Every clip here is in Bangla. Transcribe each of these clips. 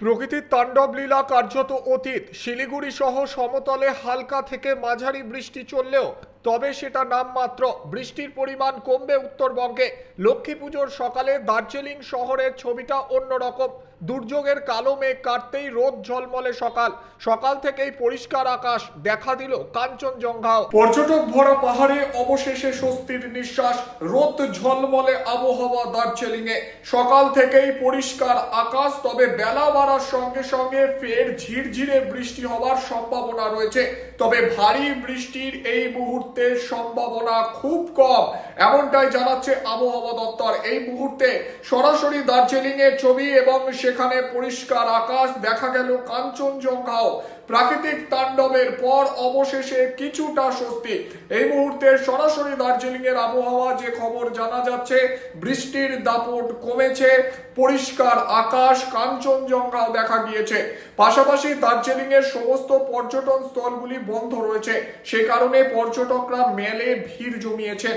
প্রকৃতির তাণ্ডব লীলা কার্যত অতীত। শিলিগুড়ি সহ সমতলে হালকা থেকে মাঝারি বৃষ্টি চললেও তবে সেটা নামমাত্র। বৃষ্টির পরিমাণ কমবে উত্তরবঙ্গে। লক্ষ্মী পুজোর সকালে দার্জিলিং শহরের ছবিটা অন্যরকম। দুর্যোগের কালো মেঘ কাটতেই রোদ ঝলমলে সকাল। সকাল থেকেই পরিষ্কার আকাশ দেখা দিল কাঞ্চনজঙ্ঘাও। পর্যটক ভরা পাহাড়ে অবশেষে স্বস্তির নিঃশ্বাস। রোদ ঝলমলে আবহাওয়া দার্জিলিং এ সকাল থেকেই পরিষ্কার আকাশ, তবে বেলা বাড়ার সঙ্গে সঙ্গে ফের ঝিরঝিরে বৃষ্টি হওয়ার সম্ভাবনা রয়েছে। তবে ভারী বৃষ্টির এই মুহূর্তে সম্ভাবনা খুব কম। এমনটাই জানাচ্ছে আবহাওয়া দপ্তর। এই মুহূর্তে সরাসরি দার্জিলিং এর ছবি এবং সেখানে পরিষ্কার আকাশ দেখা গেল কাঞ্চনজঙ্ঘাও। প্রাকৃতিক তাণ্ডবের পর অবশেষে কিছুটা স্বস্তি। এই মুহূর্তে সরাসরি দার্জিলিং এর আবহাওয়া যে খবর জানা যাচ্ছে, বৃষ্টির দাপট কমেছে, পরিষ্কার আকাশ, কাঞ্চনজঙ্ঘাও দেখা গিয়েছে। পাশাপাশি দার্জিলিং এর সমস্ত পর্যটন স্থলগুলি বন্ধ রয়েছে। সে কারণে পর্যটকরা মেলে ভিড় জমিয়েছেন।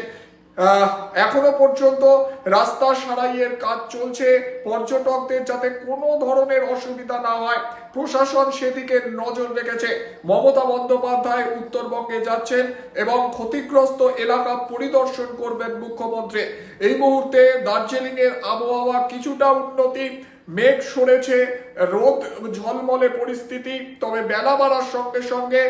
এখনও পর্যন্ত রাস্তা সারাইয়ের কাজ চলছে। পর্যটকদের যাতে কোনো ধরনের অসুবিধা না হয়, প্রশাসন সেদিকে নজর রেখেছে। মমতা বন্দ্যোপাধ্যায় উত্তরবঙ্গে যাচ্ছেন এবং ক্ষতিগ্রস্ত এলাকা পরিদর্শন করবেন মুখ্যমন্ত্রী। এই মুহূর্তে দার্জিলিং এর আবহাওয়া কিছুটা উন্নতি, মেঘ সরেছে, রোদ ঝলমলে পরিস্থিতি, তবে বেলা বাড়ার সঙ্গে সঙ্গে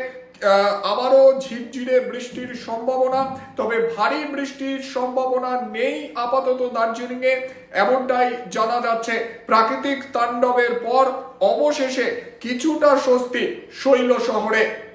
আবারও ঝিরঝিরে বৃষ্টির সম্ভাবনা, তবে ভারী বৃষ্টির সম্ভাবনা নেই আপাতত দার্জিলিংয়ে, এমনটাই জানা যাচ্ছে। প্রাকৃতিক তাণ্ডবের পর অবশেষে কিছুটা স্বস্তি শৈল শহরে।